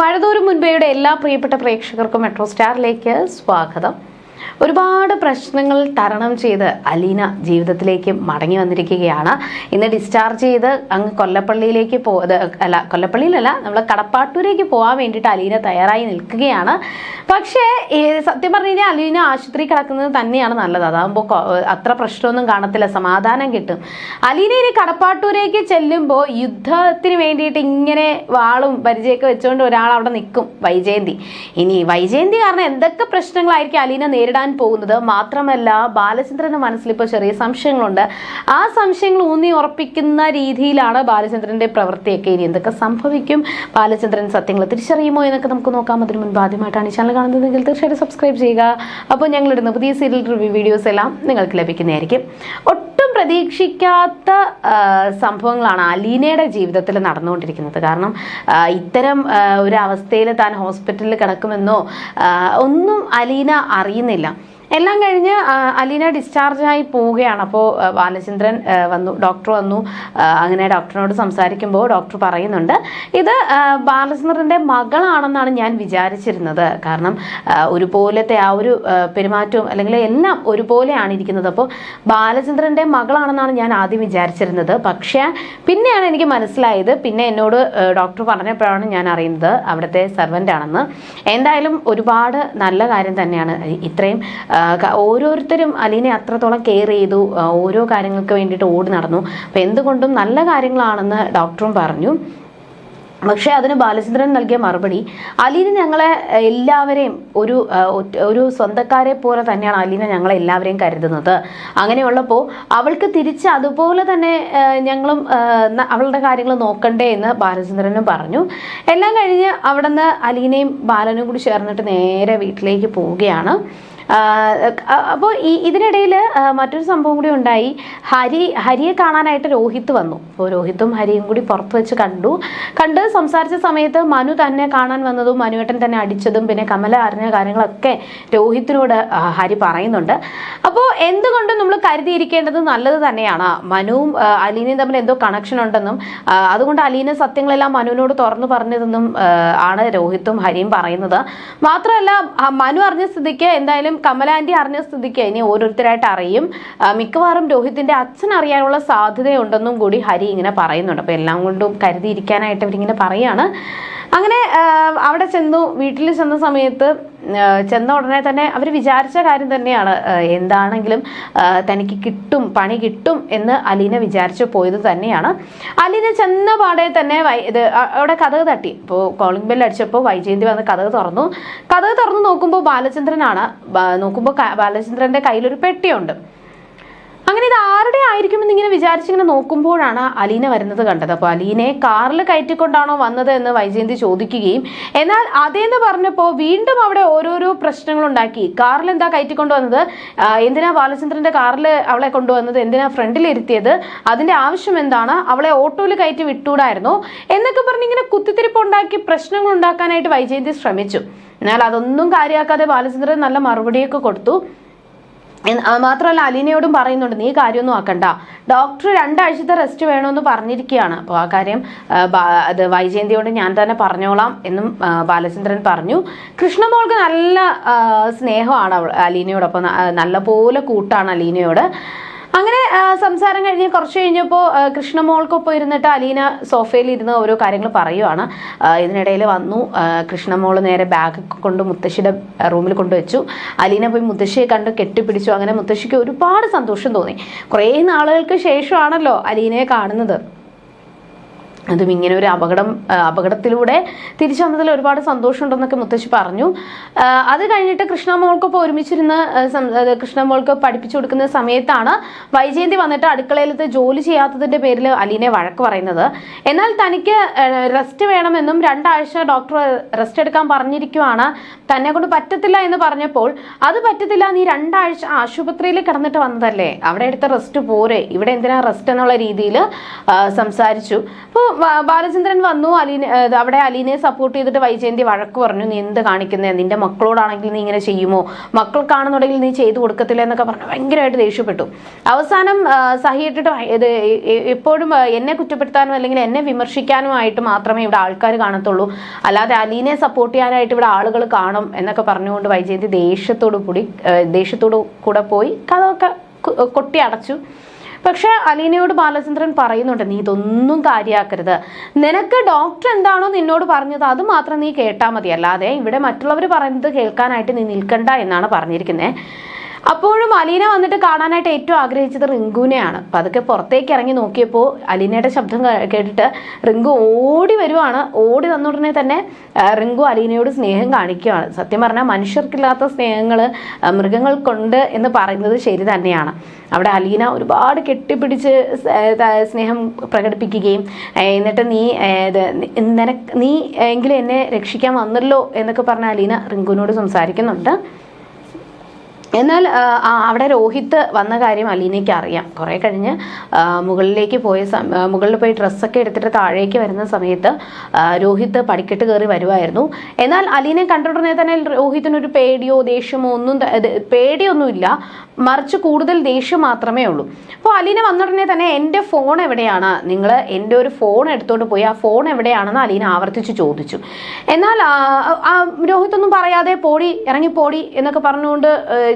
മഴതോറും മുൻപേയുടെ എല്ലാ പ്രിയപ്പെട്ട പ്രേക്ഷകർക്കും മെട്രോ സ്റ്റാറിലേക്ക് സ്വാഗതം. ഒരുപാട് പ്രശ്നങ്ങൾ തരണം ചെയ്ത് അലീന ജീവിതത്തിലേക്ക് മടങ്ങി വന്നിരിക്കുകയാണ്. ഇന്ന് ഡിസ്ചാർജ് ചെയ്ത് അങ്ങ് കൊല്ലപ്പള്ളിയിലേക്ക് പോ അല്ല കൊല്ലപ്പള്ളിയിലല്ല നമ്മൾ കടപ്പാട്ടൂരേക്ക് പോകാൻ വേണ്ടിയിട്ട് അലീന തയ്യാറായി നിൽക്കുകയാണ്. പക്ഷേ സത്യം പറഞ്ഞു അലീന ആശുപത്രി കിടക്കുന്നത് തന്നെയാണ് നല്ലത്. അതാകുമ്പോൾ അത്ര പ്രശ്നമൊന്നും കാണത്തില്ല സമാധാനം കിട്ടും. അലീന ഇനി കടപ്പാട്ടൂരേക്ക് ചെല്ലുമ്പോൾ യുദ്ധത്തിന് വേണ്ടിയിട്ട് ഇങ്ങനെ വാളും പരിചയമൊക്കെ വെച്ചുകൊണ്ട് ഒരാൾ അവിടെ നിൽക്കും വൈജയന്തി. ഇനി വൈജയന്തി കാരണം എന്തൊക്കെ പ്രശ്നങ്ങളായിരിക്കും അലീന നേരിടാൻ പോകുന്നത് മാത്രമല്ല ബാലചന്ദ്രന്റെ മനസ്സിൽ ഇപ്പോൾ ചെറിയ സംശയങ്ങളുണ്ട്. ആ സംശയങ്ങൾ ഊന്നി ഉറപ്പിക്കുന്ന രീതിയിലാണ് ബാലചന്ദ്രന്റെ പ്രവൃത്തിയൊക്കെ. ഇനി എന്തൊക്കെ സംഭവിക്കും? ബാലചന്ദ്രൻ സത്യങ്ങൾ തിരിച്ചറിയുമോ എന്നൊക്കെ നമുക്ക് നോക്കാം. അതിന് മുൻപ് ആദ്യമായിട്ടാണ് ഈ ചാനൽ കാണുന്നതെങ്കിൽ തീർച്ചയായിട്ടും സബ്സ്ക്രൈബ് ചെയ്യുക. അപ്പോൾ ഞങ്ങളിടുന്ന പുതിയ സീരിയൽ റിവ്യൂ വീഡിയോസ് എല്ലാം നിങ്ങൾക്ക് ലഭിക്കുന്നതായിരിക്കും. പ്രതീക്ഷിക്കാത്ത സംഭവങ്ങളാണ് അലീനയുടെ ജീവിതത്തിൽ നടന്നുകൊണ്ടിരിക്കുന്നത്. കാരണം ഇത്തരം ഒരു അവസ്ഥയിൽ താൻ ഹോസ്പിറ്റലിൽ കിടക്കുമെന്നോ ഒന്നും അലീന അറിയുന്നില്ല. എല്ലാം കഴിഞ്ഞ് അലീന ഡിസ്ചാർജായി പോവുകയാണ്. അപ്പോൾ ബാലചന്ദ്രൻ വന്നു ഡോക്ടർ വന്നു. അങ്ങനെ ഡോക്ടറിനോട് സംസാരിക്കുമ്പോൾ ഡോക്ടർ പറയുന്നുണ്ട് ഇത് ബാലചന്ദ്രന്റെ മകളാണെന്നാണ് ഞാൻ വിചാരിച്ചിരുന്നത്. കാരണം ഒരുപോലത്തെ ആ ഒരു പെരുമാറ്റവും അല്ലെങ്കിൽ എല്ലാം ഒരുപോലെയാണ് ഇരിക്കുന്നത്. അപ്പോൾ ബാലചന്ദ്രന്റെ മകളാണെന്നാണ് ഞാൻ ആദ്യം വിചാരിച്ചിരുന്നത്. പക്ഷേ പിന്നെയാണ് എനിക്ക് മനസ്സിലായത്. പിന്നെ എന്നോട് ഡോക്ടർ പറഞ്ഞപ്പോഴാണ് ഞാൻ അറിയുന്നത് അവിടുത്തെ സെർവന്റ് ആണെന്ന്. എന്തായാലും ഒരുപാട് നല്ല കാര്യം തന്നെയാണ്. ഇത്രയും ഓരോരുത്തരും അലീനെ അത്രത്തോളം കെയർ ചെയ്തു. ഓരോ കാര്യങ്ങൾക്ക് വേണ്ടിയിട്ട് ഓടി നടന്നു. അപ്പം എന്തുകൊണ്ടും നല്ല കാര്യങ്ങളാണെന്ന് ഡോക്ടറും പറഞ്ഞു. പക്ഷേ അതിന് ബാലചന്ദ്രൻ നൽകിയ മറുപടി അലീന ഞങ്ങളെ എല്ലാവരെയും ഒരു ഒരു സ്വന്തക്കാരെ പോലെ തന്നെയാണ് അലീന ഞങ്ങളെ എല്ലാവരെയും കരുതുന്നത്. അങ്ങനെയുള്ളപ്പോൾ അവൾക്ക് തിരിച്ച് അതുപോലെ തന്നെ ഞങ്ങളും അവളുടെ കാര്യങ്ങൾ നോക്കണ്ടേ എന്ന് ബാലചന്ദ്രനും പറഞ്ഞു. എല്ലാം കഴിഞ്ഞ് അവിടെ നിന്ന് അലീനയും ബാലനും കൂടി ചേർന്നിട്ട് നേരെ വീട്ടിലേക്ക് പോവുകയാണ്. അപ്പോൾ ഈ ഇതിനിടയിൽ മറ്റൊരു സംഭവം കൂടി ഉണ്ടായി. ഹരി ഹരിയെ കാണാനായിട്ട് രോഹിത്ത് വന്നു. അപ്പോൾ രോഹിത്തും ഹരിയും കൂടി പുറത്ത് വെച്ച് കണ്ടു. കണ്ട് സംസാരിച്ച സമയത്ത് മനു തന്നെ കാണാൻ വന്നതും മനുവേട്ടൻ തന്നെ അടിച്ചതും പിന്നെ കമല അറിഞ്ഞ കാര്യങ്ങളൊക്കെ രോഹിത്തിനോട് ഹരി പറയുന്നുണ്ട്. അപ്പോൾ എന്തുകൊണ്ടും നമ്മൾ കരുതിയിരിക്കേണ്ടത് നല്ലത് തന്നെയാണ്. മനുവും അലീനയും തമ്മിൽ എന്തോ കണക്ഷൻ ഉണ്ടെന്നും അതുകൊണ്ട് അലീന സത്യങ്ങളെല്ലാം മനുവിനോട് തുറന്നു പറഞ്ഞതെന്നും ആണ് രോഹിത്തും ഹരിയും പറയുന്നത്. മാത്രമല്ല മനു അറിഞ്ഞ സ്ഥിതിക്ക് എന്തായാലും കമലാന്റി അറിഞ്ഞ സ്ഥിതിക്ക് ഇനി ഓരോരുത്തരായിട്ട് അറിയും. മിക്കവാറും രോഹിത്തിന്റെ അച്ഛൻ അറിയാനുള്ള സാധ്യതയുണ്ടെന്നും കൂടി ഹരി ഇങ്ങനെ പറയുന്നുണ്ട്. അപ്പോൾ എല്ലാം കൊണ്ടും കരുതിയിരിക്കാനായിട്ട് അവരിങ്ങനെ പറയാണ്. അങ്ങനെ അവിടെ ചെന്നു വീട്ടിൽ ചെന്ന സമയത്ത് ചെന്ന ഉടനെ തന്നെ അവർ വിചാരിച്ച കാര്യം തന്നെയാണ്. എന്താണെങ്കിലും തനിക്ക് കിട്ടും പണി കിട്ടും എന്ന് അലീന വിചാരിച്ചു പോയത് തന്നെയാണ്. അലീന ചെന്ന പാടെ തന്നെ ഇത് അവിടെ കഥക് തട്ടി. ഇപ്പോൾ കോളിംഗ് ബെൽ അടിച്ചപ്പോൾ വൈജയന്തി വന്ന് കഥക് തുറന്നു. കഥക് തുറന്നു നോക്കുമ്പോൾ ബാലചന്ദ്രനാണ്. നോക്കുമ്പോൾ ബാലചന്ദ്രന്റെ കയ്യിലൊരു പെട്ടിയുണ്ട്. അങ്ങനെ ഇത് ആരുടെ ആയിരിക്കുമെന്ന് ഇങ്ങനെ വിചാരിച്ചിങ്ങനെ നോക്കുമ്പോഴാണ് അലീന വരുന്നത് കണ്ടത്. അപ്പോൾ അലീനെ കാറിൽ കയറ്റിക്കൊണ്ടാണോ വന്നത് എന്ന് വൈജയന്തി ചോദിക്കുകയും എന്നാൽ അതേന്ന് പറഞ്ഞപ്പോൾ വീണ്ടും അവിടെ ഓരോരോ പ്രശ്നങ്ങൾ ഉണ്ടാക്കി. കാറിൽ എന്താ കയറ്റിക്കൊണ്ട് വന്നത്? എന്തിനാ ബാലചന്ദ്രന്റെ കാറിൽ അവളെ കൊണ്ടുവന്നത് എന്തിനാ ഫ്രണ്ടിൽ ഇരുത്തിയത്? അതിന്റെ ആവശ്യം എന്താണ്? അവളെ ഓട്ടോയിൽ കയറ്റി വിട്ടൂടായിരുന്നു. എന്നൊക്കെ പറഞ്ഞ് ഇങ്ങനെ കുത്തിത്തിരിപ്പ് ഉണ്ടാക്കി പ്രശ്നങ്ങൾ ഉണ്ടാക്കാനായിട്ട് വൈജയന്തി ശ്രമിച്ചു. എന്നാൽ അതൊന്നും കാര്യമാക്കാതെ ബാലചന്ദ്രൻ നല്ല മറുപടിയൊക്കെ കൊടുത്തു. മാത്രമല്ല അലീനയോടും പറയുന്നുണ്ട് നീ കാര്യമൊന്നും ആക്കണ്ട. ഡോക്ടർ രണ്ടാഴ്ചത്തെ റെസ്റ്റ് വേണമെന്ന് പറഞ്ഞിരിക്കുകയാണ്. അപ്പോൾ ആ കാര്യം അത് വൈജയന്തിയോട് ഞാൻ തന്നെ പറഞ്ഞോളാം എന്നും ബാലചന്ദ്രൻ പറഞ്ഞു. കൃഷ്ണമോൾക്ക് നല്ല സ്നേഹമാണ് അലീനയോടൊപ്പം നല്ല പോലെ കൂട്ടാണ് അലീനയോട്. അങ്ങനെ സംസാരം കഴിഞ്ഞ് കുറച്ച് കഴിഞ്ഞപ്പോൾ കൃഷ്ണമോൾക്കൊപ്പം ഇരുന്നിട്ട് അലീന സോഫയിൽ ഇരുന്ന് ഓരോ കാര്യങ്ങൾ പറയുവാണ്. ഇതിനിടയിൽ വന്നു. കൃഷ്ണമോൾ നേരെ ബാഗ് കൊണ്ട് മുത്തശ്ശിയുടെ റൂമിൽ കൊണ്ടുവച്ചു. അലീന പോയി മുത്തശ്ശിയെ കണ്ട് കെട്ടിപ്പിടിച്ചു. അങ്ങനെ മുത്തശ്ശിക്ക് ഒരുപാട് സന്തോഷം തോന്നി. കുറേ നാളുകൾക്ക് ശേഷമാണല്ലോ അലീനയെ കാണുന്നത്. അതും ഇങ്ങനെ ഒരു അപകടം അപകടത്തിലൂടെ തിരിച്ചു വന്നതിൽ ഒരുപാട് സന്തോഷമുണ്ടെന്നൊക്കെ മുത്തശ്ശി പറഞ്ഞു. അത് കഴിഞ്ഞിട്ട് കൃഷ്ണമോൾക്കൊപ്പം ഒരുമിച്ചിരുന്ന് കൃഷ്ണമോൾക്ക് പഠിപ്പിച്ചു കൊടുക്കുന്ന സമയത്താണ് വൈജയന്തി വന്നിട്ട് അടുക്കളയിലത്തെ ജോലി ചെയ്യാത്തതിന്റെ പേരിൽ അലീനെ വഴക്ക് പറയുന്നത്. എന്നാൽ തനിക്ക് റെസ്റ്റ് വേണമെന്നും രണ്ടാഴ്ച ഡോക്ടർ റെസ്റ്റ് എടുക്കാൻ പറഞ്ഞിരിക്കുവാണ്. തന്നെ കൊണ്ട് പറ്റത്തില്ല എന്ന് പറഞ്ഞപ്പോൾ അത് പറ്റത്തില്ല നീ രണ്ടാഴ്ച ആശുപത്രിയിൽ കിടന്നിട്ട് വന്നതല്ലേ? അവിടെ എടുത്ത റെസ്റ്റ് പോരെ. ഇവിടെ എന്തിനാ റെസ്റ്റ് എന്നുള്ള രീതിയിൽ സംസാരിച്ചു. അപ്പോൾ ബാലചന്ദ്രൻ വന്നു. അലീനെ അവിടെ അലീനെ സപ്പോർട്ട് ചെയ്തിട്ട് വൈജയന്തി വഴക്ക് പറഞ്ഞു. നീ എന്ത് കാണിക്കുന്നത് നിന്റെ മക്കളോടാണെങ്കിൽ നീ ഇങ്ങനെ ചെയ്യുമോ? മക്കൾക്കാണെന്നുണ്ടെങ്കിൽ നീ ചെയ്തു കൊടുക്കത്തില്ല എന്നൊക്കെ പറഞ്ഞു. ഭയങ്കരമായിട്ട് ദേഷ്യപ്പെട്ടു. അവസാനം സഹിയിട്ടിട്ട് ഇത് എപ്പോഴും എന്നെ കുറ്റപ്പെടുത്താനും അല്ലെങ്കിൽ എന്നെ വിമർശിക്കാനുമായിട്ട് മാത്രമേ ഇവിടെ ആൾക്കാർ കാണത്തുള്ളൂ. അല്ലാതെ അലീനെ സപ്പോർട്ട് ചെയ്യാനായിട്ട് ഇവിടെ ആളുകൾ കാണും എന്നൊക്കെ പറഞ്ഞുകൊണ്ട് വൈജയന്തി ദേഷ്യത്തോടു കൂടി ദേഷ്യത്തോടു കൂടെ പോയി കഥ കൊട്ടി അടച്ചു. പക്ഷെ അലീനയോട് ബാലചന്ദ്രൻ പറയുന്നുണ്ട് നീ ഇതൊന്നും കാര്യമാക്കരുത് നിനക്ക് ഡോക്ടർ എന്താണോ നിന്നോട് പറഞ്ഞത് അത് മാത്രം നീ കേട്ടാൽ മതി. അല്ലാതെ ഇവിടെ മറ്റുള്ളവർ പറയുന്നത് കേൾക്കാനായിട്ട് നീ നിൽക്കണ്ട എന്നാണ് പറഞ്ഞിരിക്കുന്നത് അപ്പോഴും അലീന വന്നിട്ട് കാണാനായിട്ട് ഏറ്റവും ആഗ്രഹിച്ചത് റിങ്കുവിനെയാണ്. അപ്പം അതൊക്കെ പുറത്തേക്ക് ഇറങ്ങി നോക്കിയപ്പോൾ അലീനയുടെ ശബ്ദം കേട്ടിട്ട് റിങ്കു ഓടി വരുവാണ്. ഓടി വന്ന ഉടനെ തന്നെ റിങ്കു അലീനയോട് സ്നേഹം കാണിക്കുകയാണ്. സത്യം പറഞ്ഞാൽ മനുഷ്യർക്കില്ലാത്ത സ്നേഹങ്ങൾ മൃഗങ്ങൾക്കുണ്ട് എന്ന് പറയുന്നത് ശരി തന്നെയാണ്. അവിടെ അലീന ഒരുപാട് കെട്ടിപ്പിടിച്ച് സ്നേഹം പ്രകടിപ്പിക്കുകയും എന്നിട്ട് നീ നിനക്ക് നീ എങ്കിലും എന്നെ രക്ഷിക്കാൻ വന്നല്ലോ എന്നൊക്കെ പറഞ്ഞ അലീന റിങ്കുവിനോട് സംസാരിക്കുന്നുണ്ട്. എന്നാൽ അവിടെ രോഹിത്ത് വന്ന കാര്യം അലീനയ്ക്ക് അറിയാം. കുറേ കഴിഞ്ഞ് മുകളിലേക്ക് പോയ മുകളിൽ പോയി ഡ്രസ്സൊക്കെ എടുത്തിട്ട് താഴേക്ക് വരുന്ന സമയത്ത് രോഹിത് പടിക്കെട്ട് കയറി വരുമായിരുന്നു എന്നാൽ അലീനെ കണ്ടുടനെ തന്നെ രോഹിത്തിനൊരു പേടിയോ ദേഷ്യമോ ഒന്നും പേടിയൊന്നുമില്ല. മറിച്ച് കൂടുതൽ ദേഷ്യം മാത്രമേ ഉള്ളൂ. അപ്പോൾ അലീന വന്നുടനെ തന്നെ എന്റെ ഫോൺ എവിടെയാണ്? നിങ്ങൾ എന്റെ ഒരു ഫോൺ എടുത്തോണ്ട് പോയി ആ ഫോൺ എവിടെയാണെന്ന് അലീന ആവർത്തിച്ച് ചോദിച്ചു. എന്നാൽ ആ രോഹിത്തൊന്നും പറയാതെ പോടി ഇറങ്ങി പോടി എന്നൊക്കെ പറഞ്ഞുകൊണ്ട്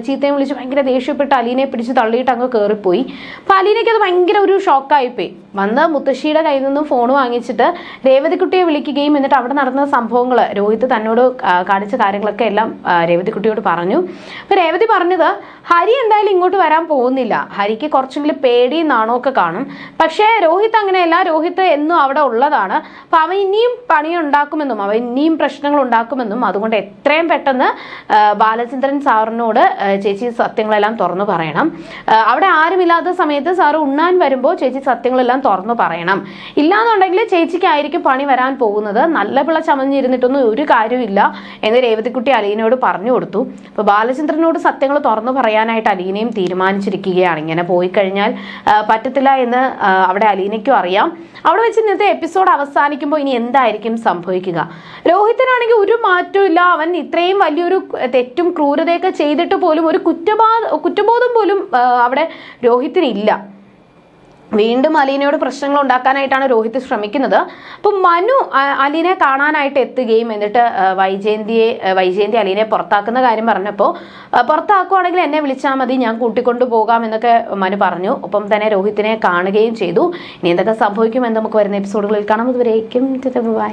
ചീത്തയും വിളിച്ച് ഭയങ്കര ദേഷ്യപ്പെട്ട് അലീനെ പിടിച്ച് തള്ളിയിട്ട് അങ്ങ് കയറിപ്പോയി അപ്പം അലീനയ്ക്ക് അത് ഭയങ്കര ഒരു ഷോക്കായിപ്പോയി. വന്ന് മുത്തശ്ശിയുടെ കയ്യിൽ നിന്നും ഫോൺ വാങ്ങിച്ചിട്ട് രേവതിക്കുട്ടിയെ വിളിക്കുകയും എന്നിട്ട് അവിടെ നടന്ന സംഭവങ്ങൾ രോഹിത് തന്നോട് കാണിച്ച കാര്യങ്ങളൊക്കെ എല്ലാം രേവതിക്കുട്ടിയോട് പറഞ്ഞു. അപ്പം രേവതി പറഞ്ഞത് ഹരി എന്തായാലും ഇങ്ങോട്ട് വരാൻ പോകുന്നില്ല. ഹരിക്ക് കുറച്ചെങ്കിലും പേടി നാണമൊക്കെ കാണും. പക്ഷേ രോഹിത് അങ്ങനെയല്ല. രോഹിത് എന്നും അവിടെ ഉള്ളതാണ്. അപ്പം അവൻ ഇനിയും പണി ഉണ്ടാക്കുമെന്നും അവൻ ഇനിയും പ്രശ്നങ്ങൾ ഉണ്ടാക്കുമെന്നും അതുകൊണ്ട് എത്രയും പെട്ടെന്ന് ബാലചന്ദ്രൻ സാറിനോട് ചേച്ചി സത്യങ്ങളെല്ലാം തുറന്നു പറയണം. അവിടെ ആരുമില്ലാത്ത സമയത്ത് സാറ് ഉണ്ണാൻ വരുമ്പോൾ ചേച്ചി സത്യങ്ങളെല്ലാം തുറന്നു പറയണം. ഇല്ലാന്നുണ്ടെങ്കിൽ ചേച്ചിക്കായിരിക്കും പണി വരാൻ പോകുന്നത്. നല്ല പിള്ള ചമഞ്ഞിരുന്നിട്ടൊന്നും ഒരു കാര്യമില്ല എന്ന് രേവതിക്കുട്ടി അലീനോട് പറഞ്ഞു കൊടുത്തു. അപ്പോൾ ബാലചന്ദ്രനോട് സത്യങ്ങൾ തുറന്നു പറയാനായിട്ട് അലീനയും തീരുമാനിച്ചിരിക്കുകയാണ്. ഇങ്ങനെ പോയി കഴിഞ്ഞാൽ പറ്റത്തില്ല എന്ന് അവിടെ അലീനയ്ക്കും അറിയാം. അവിടെ വെച്ച് ഇന്നത്തെ എപ്പിസോഡ് അവസാനിക്കുമ്പോൾ ഇനി എന്തായിരിക്കും സംഭവിക്കുക? രോഹിതനാണെങ്കിൽ ഒരു മാറ്റവും ഇല്ല. അവൻ ഇത്രയും വലിയൊരു തെറ്റും ക്രൂരതയൊക്കെ ചെയ്തിട്ട് പോലും ഒരു കുറ്റബാ കുറ്റബോധം പോലും അവിടെ രോഹിത്തിനില്ല വീണ്ടും അലീനയോട് പ്രശ്നങ്ങൾ ഉണ്ടാക്കാനായിട്ടാണ് രോഹിത് ശ്രമിക്കുന്നത്. അപ്പം മനു അലീനെ കാണാനായിട്ട് എത്തുകയും എന്നിട്ട് വൈജയന്തിയെ വൈജയന്തി അലീനെ പുറത്താക്കുന്ന കാര്യം പറഞ്ഞപ്പോൾ പുറത്താക്കുവാണെങ്കിൽ എന്നെ വിളിച്ചാൽ മതി ഞാൻ കൂട്ടിക്കൊണ്ടു പോകാം എന്നൊക്കെ മനു പറഞ്ഞു. ഒപ്പം തന്നെ രോഹിത്തിനെ കാണുകയും ചെയ്തു. ഇനി എന്തൊക്കെ സംഭവിക്കുമെന്ന് നമുക്ക് വരുന്ന എപ്പിസോഡുകളിൽ കാണാം. അതുവരേക്കും ബൈ.